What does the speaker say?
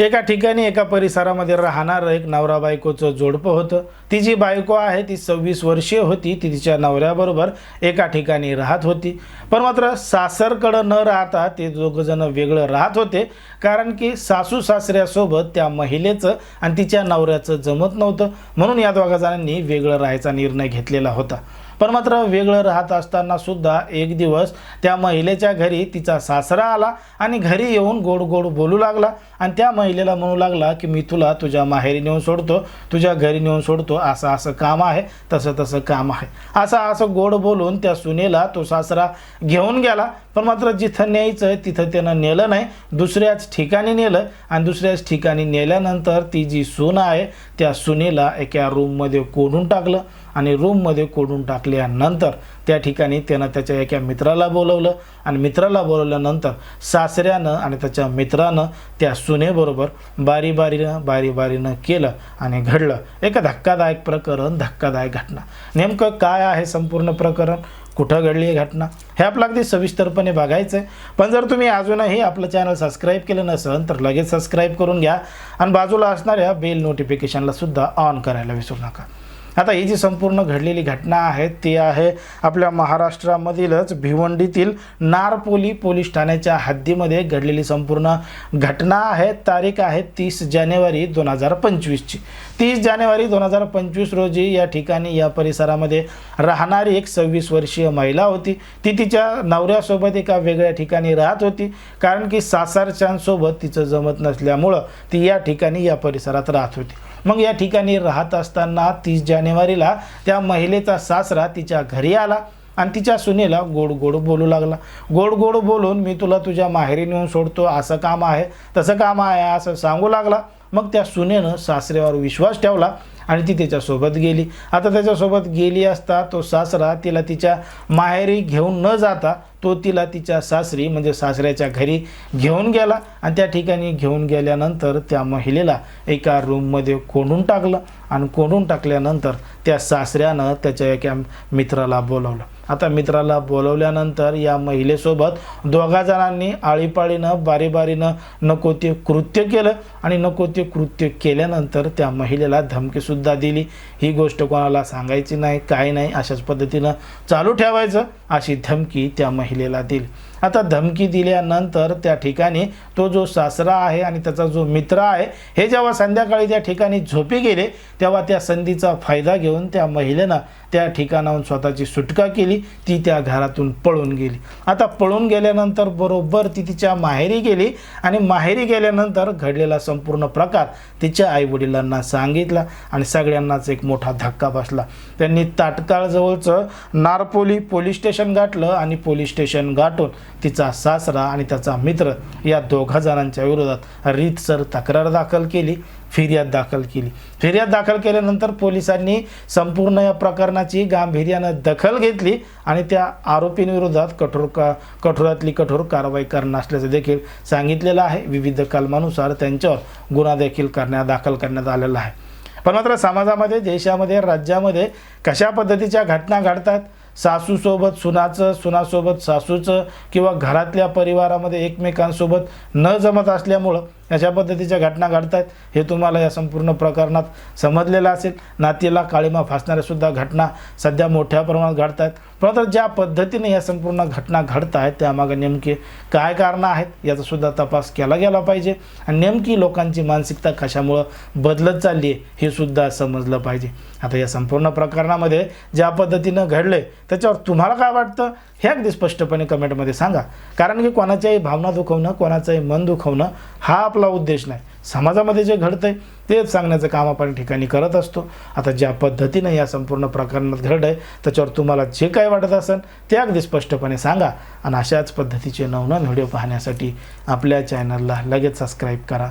एका ठिकाणी एका परिसरामध्ये राहणारं एक नवरा बायकोचं जोडपं होतं. ती जी बायको आहे ती सव्वीस वर्षीय होती. ती तिच्या नवऱ्याबरोबर एका ठिकाणी राहत होती. पण मात्र सासरकडं न राहता ते दोघंजणं वेगळं राहत होते. कारण की सासू सासऱ्यासोबत त्या महिलेचं आणि तिच्या नवऱ्याचं जमत नव्हतं. म्हणून या दोघा जणांनी वेगळं राहायचा निर्णय घेतलेला होता. पण मात्र वेगळं राहत असताना सुद्धा एक दिवस त्या महिलेच्या घरी तिचा सासरा आला आणि घरी येऊन गोड गोड बोलू लागला. आणि त्या महिलेला म्हणू लागला की मी तुला तुझ्या माहेरी नेऊन सोडतो तुझ्या घरी नेऊन सोडतो. असं असं काम आहे तसं तसं काम आहे. असं असं गोड बोलून त्या सुनेला तो सासरा घेऊन गेला. पण मात्र जिथं न्यायचं तिथं त्यानं नेलं नाही. दुसऱ्याच ठिकाणी नेलं आणि दुसऱ्याच ठिकाणी नेल्यानंतर ती जी सून आहे त्या सुनेला एका रूममध्ये कोंडून टाकलं. आणि रूममध्ये कोडून टाकल्यानंतर त्या ठिकाणी त्यानं त्याच्या एका मित्राला बोलवलं. आणि मित्राला बोलवल्यानंतर सासऱ्यानं आणि त्याच्या मित्रानं त्या सुनेबरोबर बारी बारीनं बारी बारीनं केलं आणि घडलं. एक धक्कादायक प्रकरण धक्कादायक घटना. नेमकं काय आहे संपूर्ण प्रकरण? कुठं घडली आहे घटना? हे आपलं अगदी सविस्तरपणे बघायचं आहे पण जर तुम्ही अजूनही आपलं चॅनल सबस्क्राईब केलं नसेल तर लगेच सबस्क्राईब करून घ्या. आणि बाजूला असणाऱ्या बेल नोटिफिकेशनला सुद्धा ऑन करायला विसरू नका. आता ही जी संपूर्ण घडलेली घटना आहे ती आहे आपल्या महाराष्ट्रामधीलच भिवंडीतील नारपोली पोलीस ठाण्याच्या हद्दीमध्ये घडलेली संपूर्ण घटना आहे. तारीख आहे तीस जानेवारी दोन हजार पंचवीसची. तीस जानेवारी दोन हजार पंचवीस रोजी या ठिकाणी या परिसरामध्ये राहणारी एक सव्वीस वर्षीय महिला होती. ती तिच्या नवऱ्यासोबत एका वेगळ्या ठिकाणी राहत होती. कारण की सासरच्यांसोबत तिचं जमत नसल्यामुळं ती या ठिकाणी या परिसरात राहत होती. मग या ठिकाणी राहत असताना तीस जानेवारीला त्या महिलेचा सासरा तिच्या घरी आला आणि तिच्या सुनेला गोड गोड बोलू लागला. गोड गोड बोलून मी तुला तुझ्या माहेरी नेऊन सोडतो असं काम आहे तसं काम आहे असं सांगू लागला. मग त्या सुनेनं सासऱ्यावर विश्वास ठेवला आणि ती त्याच्यासोबत गेली. आता त्याच्यासोबत गेली असता तो सासरा तिला तिच्या माहेरी घेऊन न जाता तो तिला तिच्या सासरी म्हणजे सासऱ्याच्या घरी घेऊन गेला आणि त्या ठिकाणी घेऊन गेल्यानंतर त्या महिलेला एका रूममध्ये कोंडून टाकलं आणि कोंडून टाकल्यानंतर त्या सासऱ्यानं त्याच्या एका मित्राला बोलावलं. आता मित्राला बोलवल्यानंतर या महिलेसोबत दोघा जणांनी आळीपाळीनं बारीबारीनं नको ते कृत्य केलं आणि नको ते कृत्य केल्यानंतर त्या महिलेला धमकीसुद्धा दिली. ही गोष्ट कोणाला सांगायची नाही काय नाही अशाच पद्धतीनं चालू ठेवायचं अशी धमकी त्या महिलेला दिली. आता धमकी दिल्यानंतर त्या ठिकाणी तो जो सासरा आहे आणि त्याचा जो मित्र आहे हे जेव्हा संध्याकाळी त्या ठिकाणी झोपी गेले तेव्हा त्या संधीचा फायदा घेऊन त्या महिलेनं त्या ठिकाणाहून स्वतःची सुटका केली ती त्या घरातून पळून गेली. आता पळून गेल्यानंतर बरोबर ती तिच्या माहेरी गेली आणि माहेरी गेल्यानंतर घडलेला संपूर्ण प्रकार तिच्या आईवडिलांना सांगितला आणि सगळ्यांनाच एक मोठा धक्का बसला. त्यांनी ताटकाळजवळचं नारपोली पोलीस स्टेशन गाठलं आणि पोलीस स्टेशन गाठून तिचा सासरा आणि त्याचा मित्र या दोघा जणांच्या विरोधात रीतसर तक्रार दाखल केली फिर्याद दाखल केली. फिर्याद दाखल केल्यानंतर पोलिसांनी संपूर्ण या प्रकरणाची गांभीर्यानं दखल घेतली आणि त्या आरोपींविरोधात कठोर का कठोरातली कठोर कारवाई करणार असल्याचं देखील सांगितलेलं आहे. विविध कलमानुसार त्यांच्यावर गुन्हा देखील करण्यात दाखल करण्यात आलेला आहे. पण मात्र समाजामध्ये देशामध्ये राज्यामध्ये कशा पद्धतीच्या घटना घडतात सासूसोबत सुनाचं सुनासोबत सासूचं किंवा घरातल्या परिवारामध्ये एकमेकांसोबत न जमत असल्यामुळं अशा पद्धतीच्या घटना घडत आहेत हे तुम्हाला या संपूर्ण प्रकरणात समजलेलं असेल. नातीला काळीमा फासणाऱ्यासुद्धा घटना सध्या मोठ्या प्रमाणात घडत आहेत परंतु ज्या पद्धतीने या संपूर्ण घटना घडत आहेत त्यामागे नेमके काय कारणं आहेत याचासुद्धा तपास केला गेला पाहिजे. आणि नेमकी लोकांची मानसिकता कशामुळं बदलत चालली आहे हे सुद्धा समजलं पाहिजे. आता या संपूर्ण प्रकरणामध्ये ज्या पद्धतीनं घडले त्याच्यावर तुम्हाला काय वाटतं? हे अगदी स्पष्टपणे कमेंटमध्ये सांगा. कारण की कोणाच्याही भावना दुखवणं कोणाचंही मन दुखवणं हा आपला उद्देश नाही. समाजामध्ये जे घडतंय तेच सांगण्याचं काम आपण ठिकाणी करत असतो. आता ज्या पद्धतीनं या संपूर्ण प्रकरणात घड आहे त्याच्यावर तुम्हाला जे काय वाटत असेल ते अगदी स्पष्टपणे सांगा. आणि अशाच पद्धतीचे नवनवीन व्हिडिओ पाहण्यासाठी आपल्या चॅनलला लगेच सबस्क्राईब करा.